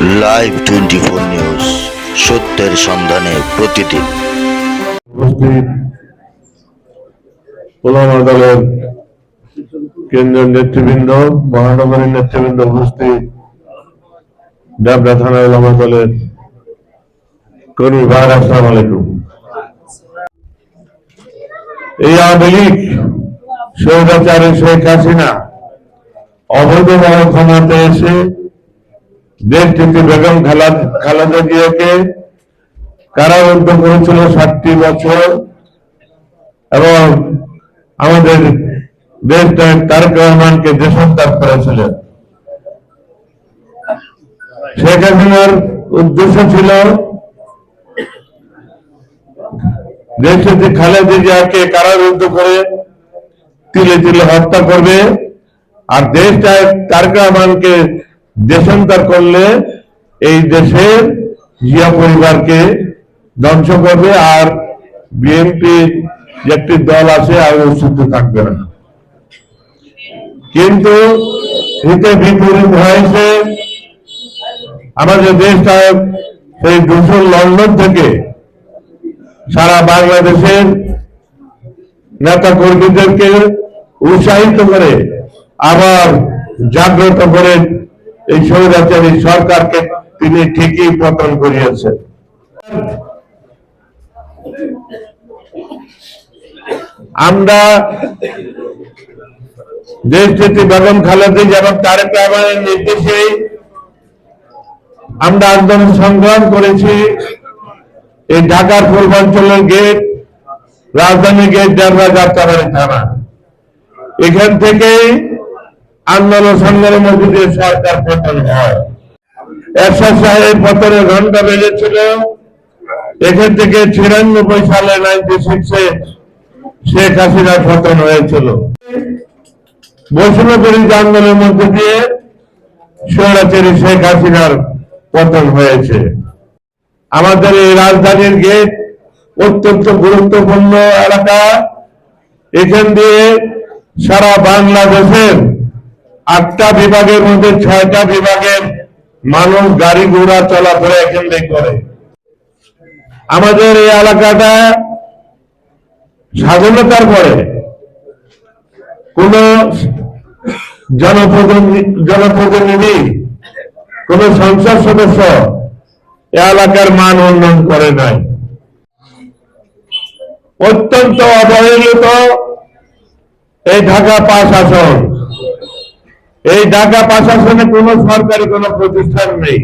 Live twenty four news সত্যের সন্ধানে প্রতিদিন। ওলামা দলের কেন্দ্রীয় নেতৃবৃন্দ, মহানগরীর নেতৃবৃন্দ উপস্থিত ডাবরা থানা ওলামা দলের আসসালাম আলাইকুম। এই আওয়ামী লীগ শেখ হাসিনা অবৈধভাবে ক্ষমতা এসে দেশটিতে বেগম খালাদ জিয়াকে কারাবদ্ধ করেছিল ষাটটি বছর এবং আমাদের তারেক রহমানকে দেশান্তর করেছিলেন। শেখ হাসিনার উদ্দেশ্য ছিল খালেদা জিয়াকে কারারুদ্ধ করে তিলে তিলে হত্যা করবে, আর দেশটা তারেক রহমানকে দেশান্তর করলে এই দেশের জিয়া পরিবারকে ধ্বংস করবে আর বিএনপি যে একটি দল আছে আর অস্তিত্ব থাকবে না। কিন্তু হিতে বিপরীত হয়েছে আমাদের দেশটা সেই দূষণ লন্ডন থেকে সারা বাংলাদেশের নেতা কর্মীদেরকে উৎসাহিত করে আবার জাগ্রত করে এই স্বৈরাচারী সরকারকে তিনি ঠিকই পতন করিয়েছেন। আমরা দেশটিতে বেগম খালেদা যেমন তারেক রহমানের নির্দেশে আমরা আন্দোলন সংগ্রাম করেছি। এই ঢাকার পূর্বাঞ্চলের গেট রাজধানী গেট ডাবরা যাত্রাবাড়ি থানা। এখান থেকেই আন্দোলন সংগ্রামের মধ্যে দিয়ে সরকার পতন হয়। এরশাদ সাহেব পতনের ঘণ্টা বেজেছিল। এখান থেকে ছিয়ানব্বই সালে নাইনটি সিক্সে শেখ হাসিনার পতন হয়েছিল। বৈষ্ণব বিরোধী আন্দোলনের মধ্যে দিয়ে স্বৈরাচারী শেখ হাসিনার পতন হয়েছে। আমাদের এই রাজধানীর গেট অত্যন্ত গুরুত্বপূর্ণ এলাকা। এখান দিয়ে সারা বাংলাদেশের আটটা বিভাগের মধ্যে ছয়টা বিভাগের মানুষ গাড়ি ঘোড়া চলাফেরা এখান থেকে করে। আমাদের এই এলাকাটা স্বাধীনতার পরে কোন জনপ্রতিনিধি জনপ্রতিনিধি, কোন সংসদ সদস্য এলাকার মান উন্নয়ন করে নাই। অত্যন্ত অবহেলিত এই ঢাকা পাঁচ আসন। এই ঢাকা পাঁচ আসনে কোন সরকারি কোন প্রতিষ্ঠান নেই।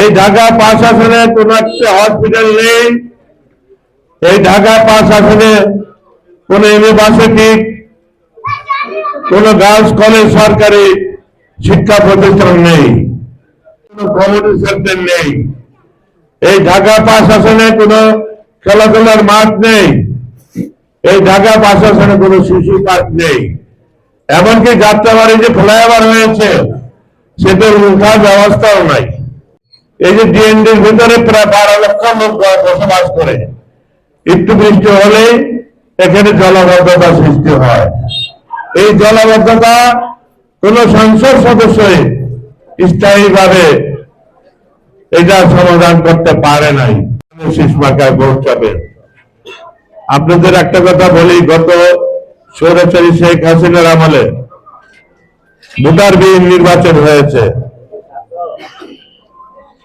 এই ঢাকা পাঁচ আসনে কোন একটা হসপিটাল নেই। এই ঢাকা পাঁচ আসনে কোন ইউনিভার্সিটি কোন গার্লস কলেজ সরকারি শিক্ষা প্রতিষ্ঠান নেই। কোন কমিউনিটি সেন্টার নেই। এই ঢাকা পাঁচ আসনে কোন খেলাধুলার মাঠ নেই। এই ঢাকা পাঁচ আসনে কোন শিশু পার্ক নেই। এমনকি যাত্রাবাড়ি যে ফ্লাইওভার হয়েছে, সেটার উঠার ব্যবস্থাও নাই। এই যে ডিএনডির ভিতরে প্রায় বারো লক্ষ লোক বসবাস করে। একটু বৃষ্টি হলেই এখানে জলবদ্ধতা সৃষ্টি হয়। এই জলবদ্ধতা কোন সংসদ সদস্যই স্থায়ীভাবে এটা সমাধান করতে পারে নাই। ভোট চাবে আপনাদের একটা কথা বলি, গত সৌরাচারী শেখ হাসিনার আমলে ভোটার বিহীন নির্বাচন হয়েছে।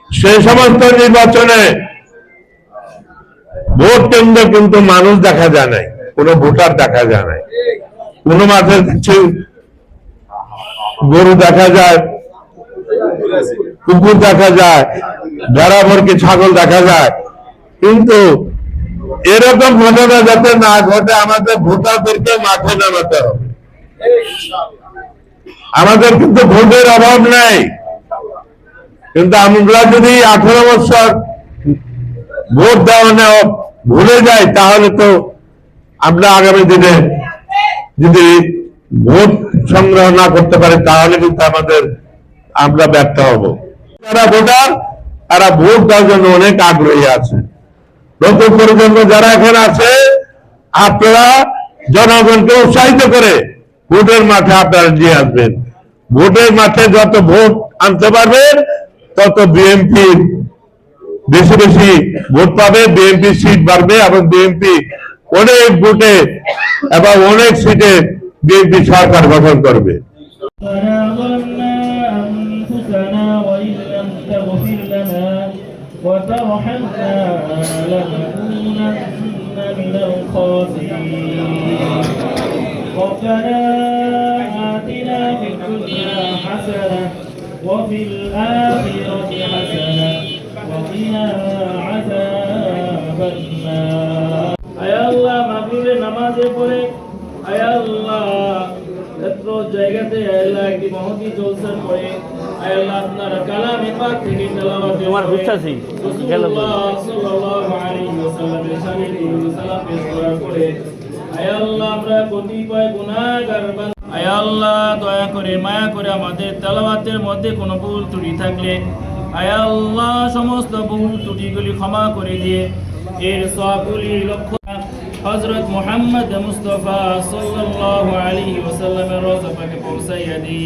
সেই সমস্ত নির্বাচনে ভোট কেন্দ্রে কিন্তু মানুষ দেখা যায় নাই, কোন ভোটার দেখা যায় নাই। কোন মাঠে দেখছি গরু দেখা যায়, কুকুর দেখা যায়, ভেড়া ভরকে ছাগল দেখা যায়। কিন্তু এরকম ঘটনা যাতে না ঘটে, আমাদের ভোটারদেরকে মাঠে নামাতে হবে। আমাদের কিন্তু ভোটের অভাব নেই। কিন্তু আমরা যদি আঠারো বছর ভোট দেওয়া নেওয়া ভুলে যাই, তাহলে তো আমরা আগামী দিনে যদি ভোট সংগ্রহ না করতে পারি, তাহলে কিন্তু আমাদের আমরা ব্যর্থ হব। যারা ভোটার, তারা ভোট দেওয়ার জন্য অনেক আগ্রহী আছে। নতুন প্রজন্ম যারা এখানে আছে, আপনারা জনগণকে উৎসাহিত করে ভোটের মাঠে আপনারা নিয়ে আসবেন। ভোটের মাঠে যত ভোট আনতে পারবেন, তত বিএনপির বেশি বেশি ভোট পাবে, বিএনপি সিট বাড়বে এবং বিএনপি অনেক ভোটে এবং অনেক সিটে বিএনপি সরকার গঠন করবে। ربنا آتنا في الدنيا حسنة وفي الآخرة حسنة وقنا عذاب النار أي الله مغفور নামাজে পড়ে আয় আল্লাহ এত জায়গাতে আল্লাহ একটি মহতি জলসার করে আয় তোমার আল্লাহ, দয়া করে, মায়া করে আমাদের মধ্যে কোনো ভুল ত্রুটি থাকলে, আয় আল্লাহ, সমস্ত ভুল ত্রুটিগুলি ক্ষমা করে দিয়ে এর সবগুলি লক্ষ্য হযরত মুহাম্মদ মুস্তাফা সাল্লাল্লাহু আলাইহি ওয়াসাল্লামের পাকে পৌঁছাইয়া দিই।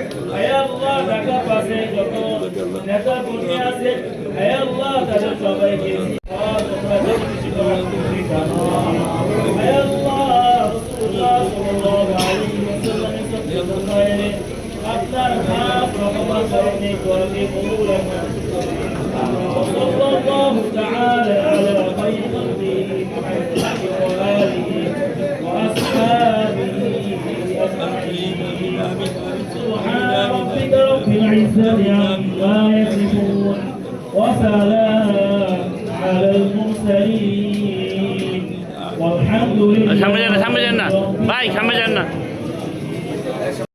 আল্লাহ ঢাকা পাশে যত আল্লাহ العزة عما يصفون وسلام على المرسلين. والحمد لله الحمد لله الحمد لله. باي الحمد لله.